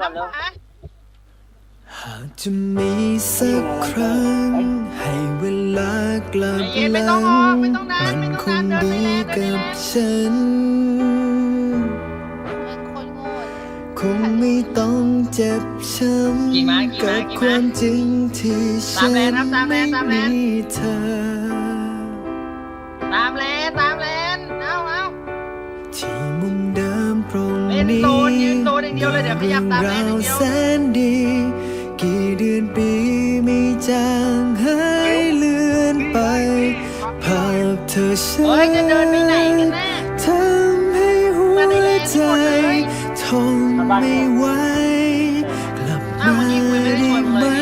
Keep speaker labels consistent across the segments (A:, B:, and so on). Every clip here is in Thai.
A: ก่อนเร็ว
B: ขวา
C: หากจะมีสักครั้ง ให้เวลากลับ
B: ใจเย็น
C: ห
B: ไม่
C: ลั
B: ต้องออกไม่ต้องดัน
C: มั
B: ไม่
C: น
B: ต้อง
C: ค
B: ดั
C: ง
B: นเดินไป
C: ดี
B: แล้วเดิน
C: กับ
B: ไปแล้ว
C: ฉัน
D: มันคนโง่เลย
C: คงไม่ต้องเจ็บช้
B: กี่ม้าำกี่
C: กั
B: ม้า
C: บ
B: กี่
C: ค
B: ม้า
C: วามจริงที่
B: ตา
C: ฉั
B: ม
C: น
B: แลนครับตามแล
C: ไม่
B: นตามแลน
C: มีเธอ
B: ตามแลนตาม นนี้โซนยืนโซนอย่างเดียวเลยเดี๋ยวขยับตามแลนอย่างเดียว
C: แสนดี กี่เดือนปีไม่จางหายเลือนไป ภาพเธอฉั
B: เฮ้ยจะเดินไปไหนกัน
C: น
B: แน่
C: ทำให้หัวใจทนไม่ไหวกลับ
B: อ้าว
C: มา
B: เมื่อกี้คุยไม่ได้
C: ได้
B: ชวน
C: ไห
B: เล
C: ม
B: ย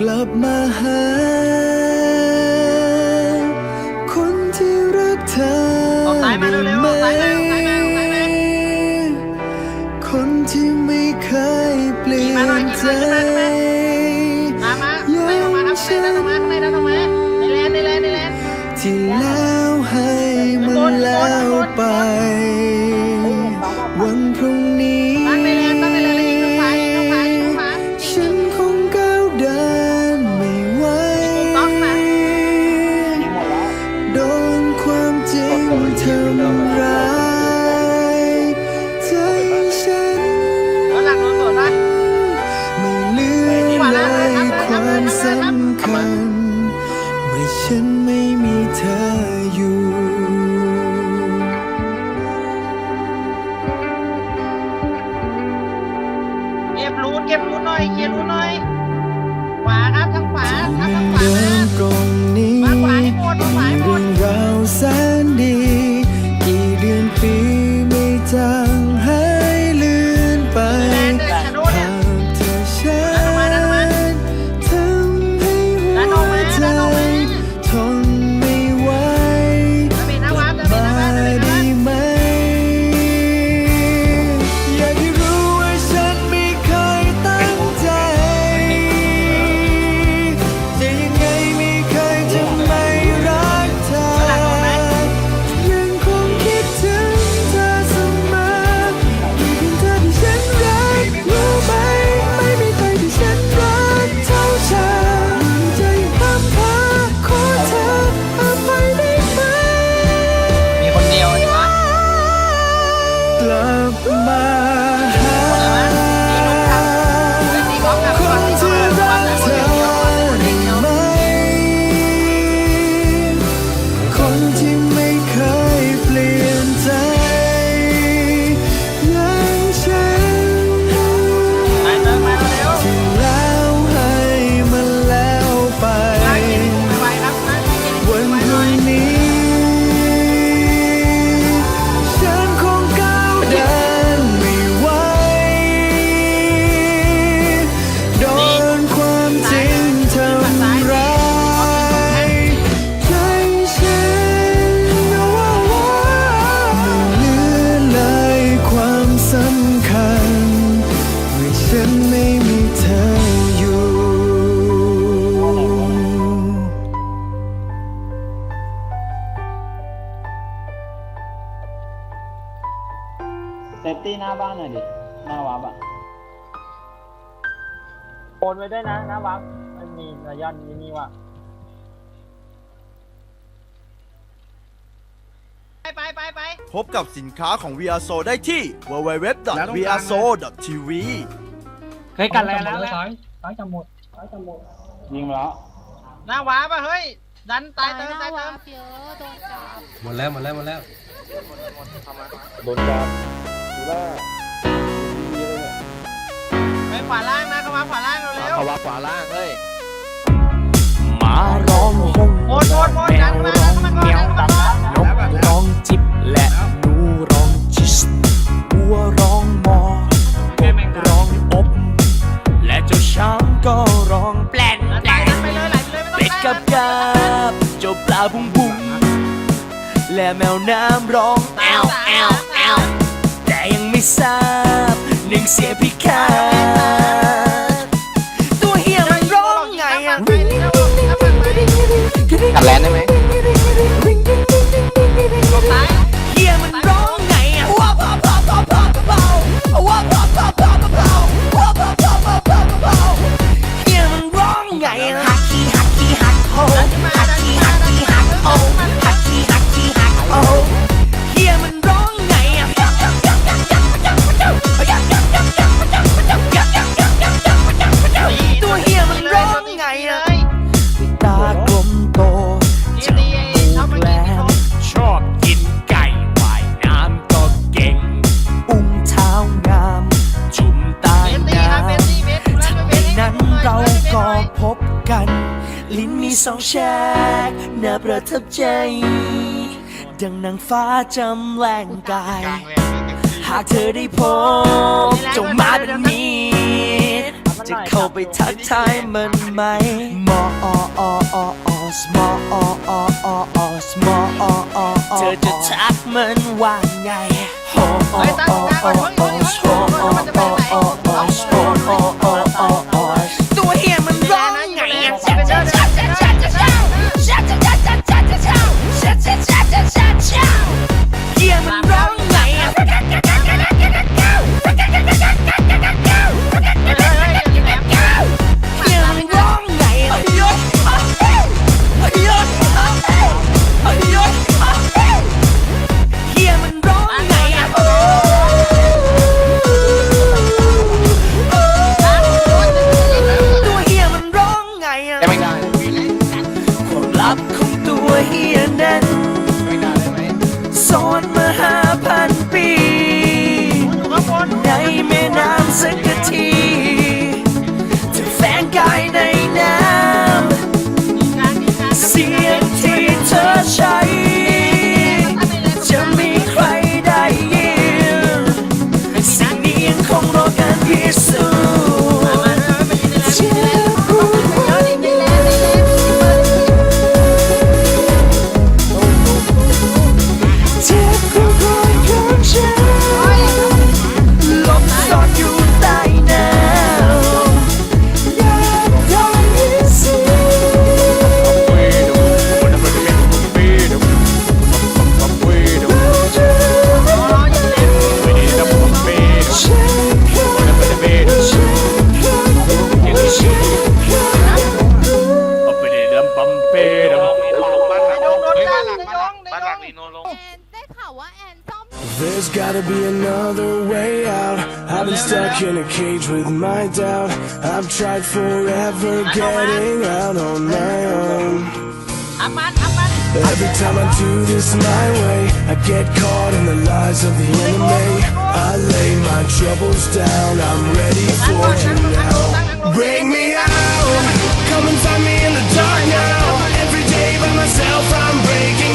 C: กลับมาหา เซ
B: ฟตี้
C: หน้า
B: บ้านหน่อย
C: ดิ หน้าวั
A: บอะโอนไว้ด้วยนะหน้าวับมันมีระยะนี้นี่ว่ะ
B: ไปไปไปไป
E: พบกับสินค้าของ VRSO ได้ที่ www.vrso.tv
F: เคยกันแล้วแล้วซ้ายซ้ายจะหมดซ้ายจะหมด
A: ยิงมาแล้ว
B: หน้าวาร์ปอะเฮ้ย ดันตายเติม
D: ห
B: ตา
D: น้าย
B: เติ
D: วามร์ปเยอะโดนจับ
G: หมดแล้วหมดแล้วหมดแล้ว
A: โดนจับ ดูแลดีเลยเนี่ย
B: ไปขวาล่างนะเข้ามาขวาล่างเร็ว
G: เขาว่าขวาล่างเอ้ย
C: มาร้องหง
B: ๆโอนโอนโอนดันมาดันมาก่อนดันมาก่อน
C: นกร้องจิบและหนูร้องจิสวัวร้องมอกบร้องอบ และเจ้าช้างก็ร้องแปลน
B: ดันไปดันไปเลยไหลไปเลยไม่ต้อง
C: เป็ดกับกาบเจ้าปลาบุ้งบุ้งและแมวน้ำร้องแอวแอวแอวแต่ยังไม่ ทราบหนึ่งเสียพิฆาต
H: ใจ ดังนางฟ้าจำแรงกาย หากเธอได้พบจงมาเป็นมีจะเข้าไปทักทายมันไหมมออออออสมอออออสมออเธอจะทักมันว่าไงโฮโอโอโอโ in a cage with my doubt. I've tried forever getting out on my own. Every time I do this my way I get caught in the lies of the enemy. I lay my troubles down I'm ready for you now. Bring me out Come and find me in the dark now. Every day by myself I'm breaking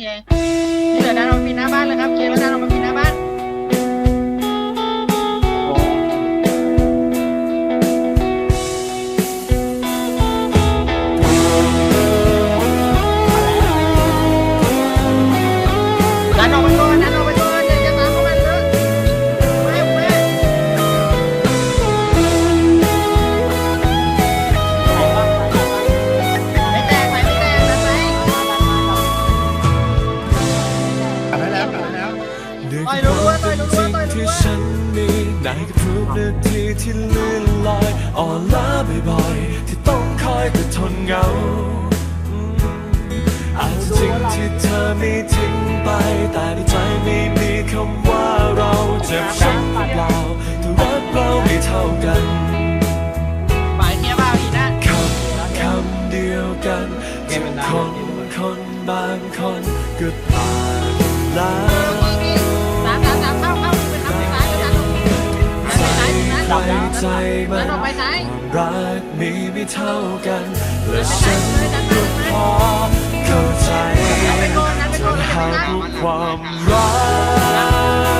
B: เคนี่เหลือด้าเรามีหน้าบ้านเลยครับเคแล้วนะ
I: เรามี ใจมันควา
B: ม
I: รักมีไม่เท่ากัน และฉันก็พอเข้าใจเธอหาความรัก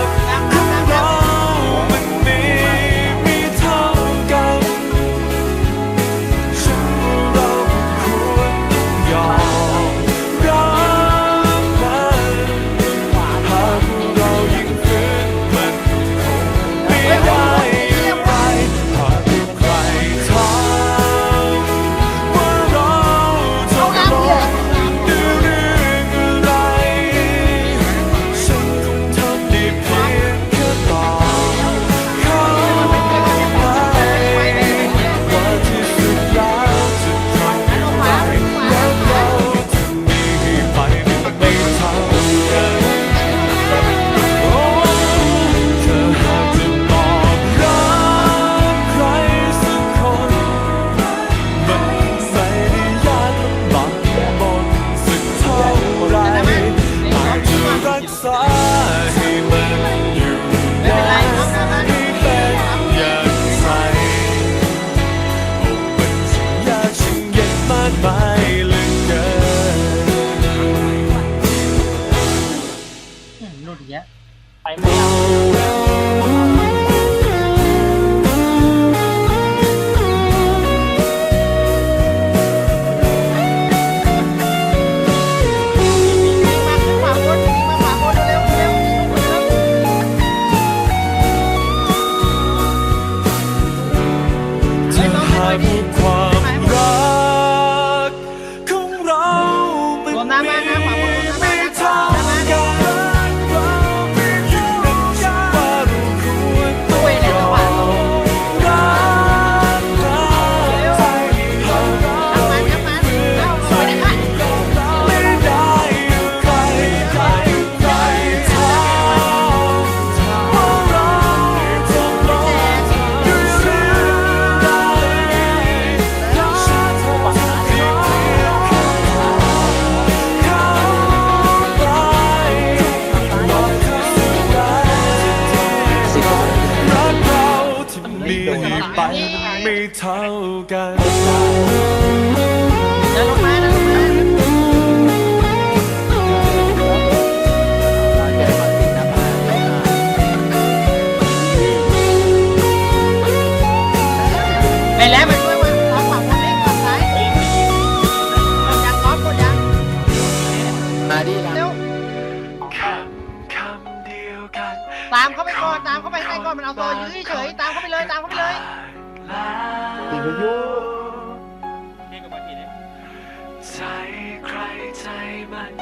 I: มัน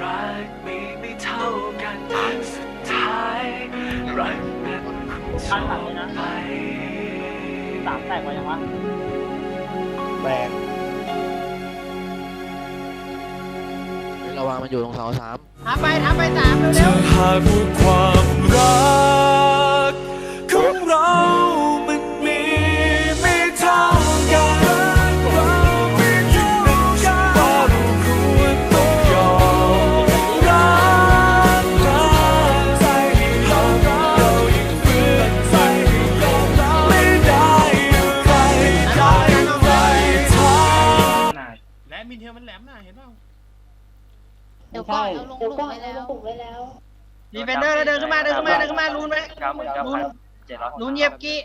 B: รั
I: กมี
B: ไม่
I: เท่ากันสุดท้าย รักนั้นคงจบไป
A: สามแตกไปยังวะ
J: แบก
K: ระวังมันอยู่ตรงสองสาม
B: ทำไปทำไปสาม
I: เร็
B: ว
I: ๆ หากความรัก มมินเท
L: ลมันแหลมน่ะเห็นเปล่า
D: เดี๋ยวก่อนเอาลงหลุมไปแล้ว
B: มีเฟนเดอร์เดินขึ้นมาเดินขึ้นมาเดินขึ้นมาลุ้นไหมลุ้นลุ้นเงียบกี้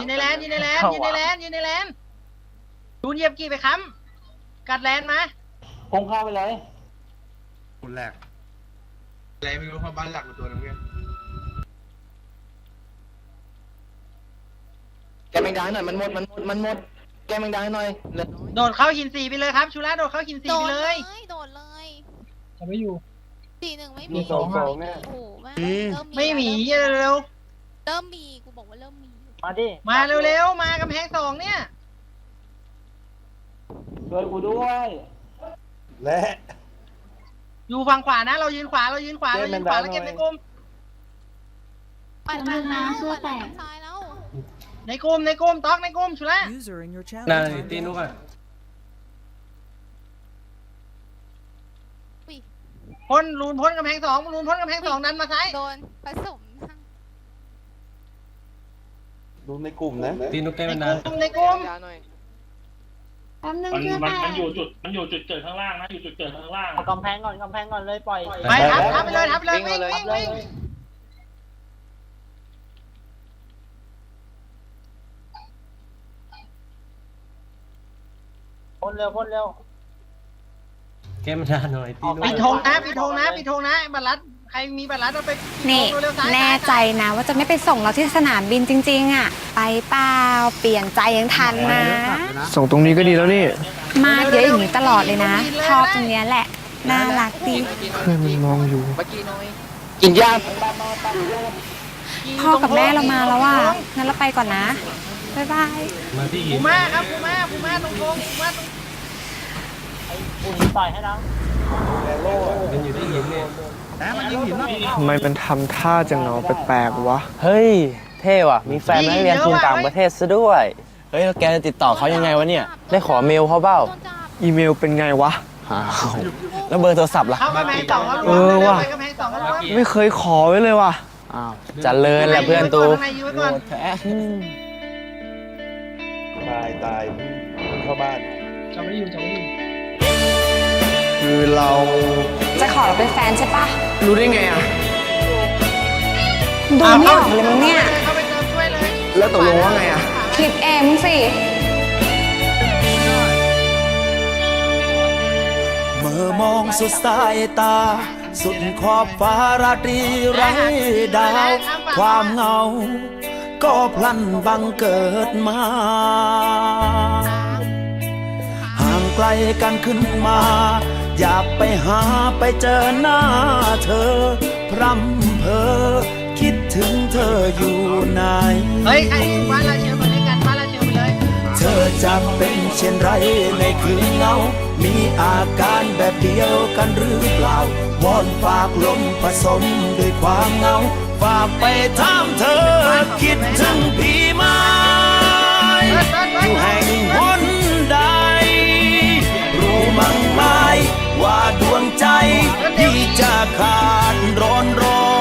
B: ยืนในแลนด์ยืนในแลนด์ยืนในแลนด์ยืนในแลนด์ลูนเหยียบกี้ไปค้ำกัดแลนด์มา
A: คงข้าไปเลย
L: คนแรกอะไรไม่รู้เพราะบ้านหลักมันตัวนึงเพื่อน
K: แกไม่ได้หน่อยมันหมดมันหมดมันหมด แกแมงดาให้น่อยเหลือน้อย
B: โดนเข้าหินสีไปเลยครับชูร่าโดนเข้าหินสีไปเล
D: เลยโดนเลย
A: จะไม่อยู่
D: สี่หนึ่งไม่
J: มี
D: มี
J: สองสองเนี่ย
D: โอ้โหแม่งเริ่ม
B: ไม่มีเร็ว
D: เริ่มมีกูบอกว่าเริ่มมี
A: มาดิ
B: มาเร็วๆมากำแพงสองเนี่ย
J: ช่วยกูด้วยและ
B: อยู่ฝั่งขวานะ เรายืนขวาเรายืนขวา
J: เรา
B: ยืนขวาแล้วเก็บในกลม
D: ปั่นมานะปั่นมาซ้าย
B: ในกลุ่มในกลุ่มต๊อกในกลุ่มชุละ
A: นั่นตีนุกอะ
B: พ้นลูนพ้นกำแพงสองลูนพ้นกำแพงสองดันมาซ้าย
D: โดนผสม
J: ดูในกลุ่มนะ
A: ตีนุกเต้น
B: ใน
A: มาน
B: ก
A: นาน
B: ลุ่มในกลุ่ม
M: แป๊บนึง
N: มัน
M: เพื่อ
N: มัน
M: แต
N: มัน
M: ก
N: อยู่จุดมันอยู่จุดเกิดข้างล่างนะอยู่จุดเกิดข้างล่าง
A: กำแพงก่อนกำแพงก่อนเลยปล่อย
B: ไปทับทับไปเลยทับไปเลยวิ่งวิ่งวิ่ง
A: พ่นเร็วพ่นเร็ว แกมันนานหน่อยตีนุก
B: ปิดธงนะปิดธงนะปิดธงนะบัตรลัดใครมีบัตรลัดเราไปปิดธ
M: นี่
B: งดูเร็วซ้าย
M: แน่ใจนะว่าจะไม่ไปส่งเราที่สนามบินจริง ๆ อะ ไปเปล่าเปลี่ยนใจยังทันนะ
K: ส่งตรงนี้ก็ดีแล้วนี่
M: มาเยอะอย่างนี้ตลอดเลยนะชอบตรงเนี้ยแหละ น่ารักดี
K: เพื่อนมันมองอยู่ กินยา
M: พ่อกับแม่เรามาแล้วว่ะงั้นเราไปก่อนนะ บ๊ายบาย
A: มาที่หิ
B: ปู
A: น
B: ม่าครับปูม่าปูม่าตรงธงปูม่าตรง
A: ปูหินต่อยให้น้องมันอยู่ที่หินเนี่ย
K: ทำไมมันทำท่าจะเหงาแปลกๆวะ
O: เฮ้ย เท่ว่ะ มีแฟนนักเรียนทุนต่างประเทศซะด้วย
P: เฮ้ย แล้วแกจะติดต่อเขายังไงวะเนี่ย
O: ได้ขอเมลเขาเปล่า
D: โดนจับ
K: อีเมลเป็นไงวะ
P: อ้าวแล้วเบอร์โทรศัพท์ล่ะ
B: เข้ากำแพงสองแล้ว
K: เออว่ะ
B: ไปกำแพงสองแล้วรวม
K: ไม่เคยขอไว้เลยว่ะ
P: อ้าว
O: เจะเลินแหละเพื่อนตู
B: ข้างในยื้อไว้ก่อน
P: โหดแท้
J: ตายตายเข้าบ้าน
A: จะไม่อยู่จะไม่อยู่
K: คือเรา
M: จะขอเราเป็นแฟนใช่ปะ
K: รู้ได้ไงอะ
M: ดูไม่ออกเลยมึงเนี่ย
B: เข้าไปเติมช่วยเลย
K: แล้วตกลงว่าไงอะ
M: คิดเองมึงสิ
Q: เมื่อมองสุดสายตา สุดขอบฟ้าราตรีไร้ดาว ความเหงา ก็พลันบังเกิดมา ห่างไกลกันขึ้นมา อยากไปหาไปเจอหน้าเธอ พร่ำเพอคิดถึงเธออยู่ไหน
B: เฮ้ยไอ้บ้านลาเชียวคนนี้กันบ้านล
Q: อจะเป็นเช่นไรในคืนเงา มีอาการแบบเดียวกันหรือเปล่าวอนฝากลมผสมด้วยความเงา ฝากไปถามเธอคิดถึงพี่ไหมอยู่แห่งหนใด รู้มั้งไหมว่าดวงใจ ที่จะขาดร้อนร้อน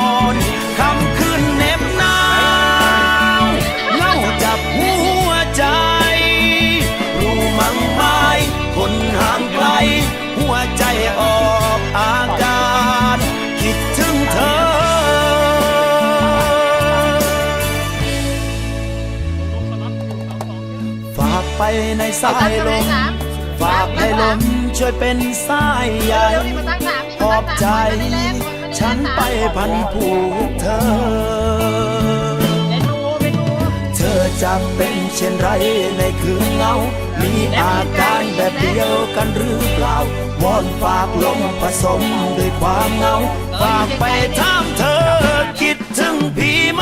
Q: ในสายลมฝากให้ลมช่วยเป็นสายใย
B: เร็วนี่มาตั้งสามนี่
Q: ขอบใจ ฉันไปพันผูกเธอ
B: เมนูเมนู
Q: เธอจะเป็นเช่นไรในคืนเหงา มีอาการแบบเดียวกันหรือเปล่าวอนฝากลมผสมด้วยความเหงา ฝากไปถามเธอคิดถึงพี่ไหม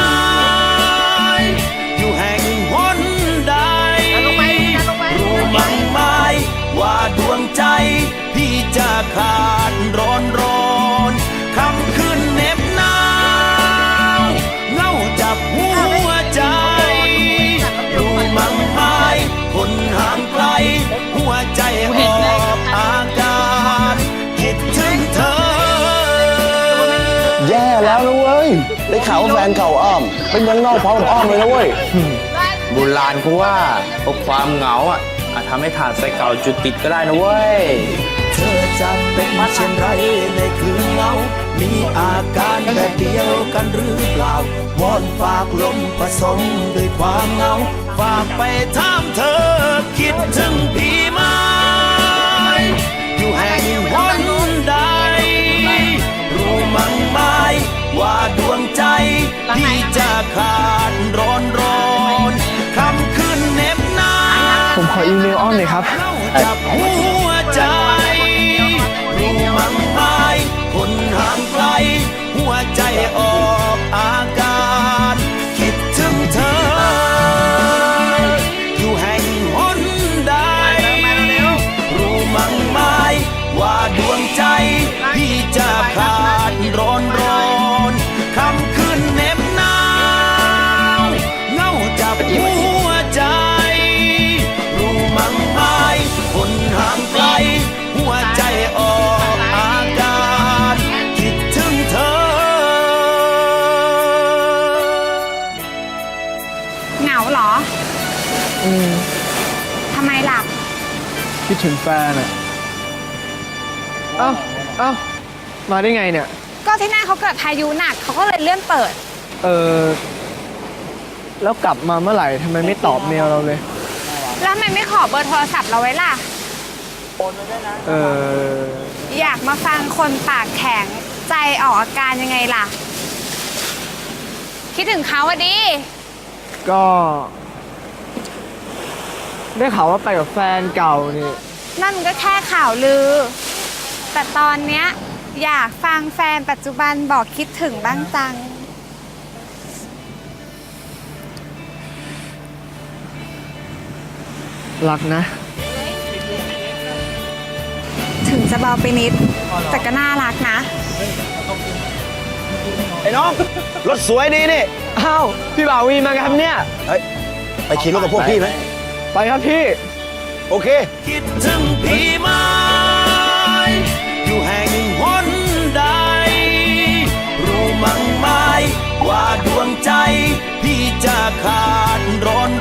Q: พี่จะขาดร้อนร้อนคำคืนเหน็บหนาวเหงาจับหัวใจรู้มั้งไหมคนห่างไกล หัวใจออกอาการคิดถึงเธอ
P: แย่แล้วนะเว้ย ได้ข่าวว่าแฟนเก่าอ้อม เป็นเมืองนอกพร้อมกับอ้อมเลยนะเว้ย
O: โบุราณกูว่าพวกความเหงาอะอาจทำให้ถ่านไฟเก่าจุดติดก็ได้นะเว้ย
Q: เธอจะเป็นเช่นไรในคืนเหงา มีอาการแบบเดียวกันหรือเปล่าวอนฝากลมผสมด้วยความเหงา ฝากไปถามเธอ คิดถึงพี่ไหมอยู่แห่งหนใด รู้มั้งไหมว่าดวงใจที่จะขาดร้อนร้อนคำคืนเหน็บหนาว
K: ผมขออีเมลอ้อมหน่อยครับ
Q: จับหัว ออกอา
K: อืม
M: ทำไมล่ะ
K: คิดถึงแฟนอะเอ้าเอ้ามาได้ไงเนี่ย
M: ก็ที่นั่นเขาเกิดพายุหนักเขาก็เลยเลื่อนเปิด
K: เออ แล้วกลับมาเมื่อไหร่ทำไมไม่ตอบเมลเราเลย
M: แล้วทำไมไม่ขอเบอร์โทรศัพท์เราไว้ล่ะ
K: เออ
M: อยากมาฟังคนปากแข็งใจออกอาการยังไงล่ะ คิดถึงเขาอะดิ
K: ก็ ได้ข่าวว่าไปกับแฟนเก่านี่
M: นั่นมันก็แค่ข่าวลือ แต่ตอนเนี้ยอยากฟังแฟนปัจจุบันบอกคิดถึงบ้างจัง
K: รักนะ
M: ถึงจะเบาไปนิด แต่ก็น่ารักนะ
P: ไอ้น้อง รถสวยดีนี่
K: อ้าวพี่บ่าวีมากันครับเนี่ย
P: เฮ้ยไปขี่รถกับพวกพี่ไหม
K: ไปครับพี่
P: โอเค
K: คิดถึงพี่ไหมอยู่แห่งหนใด รู้มั้งไหมว่าดวงใจ พี่จะขาดร้อนร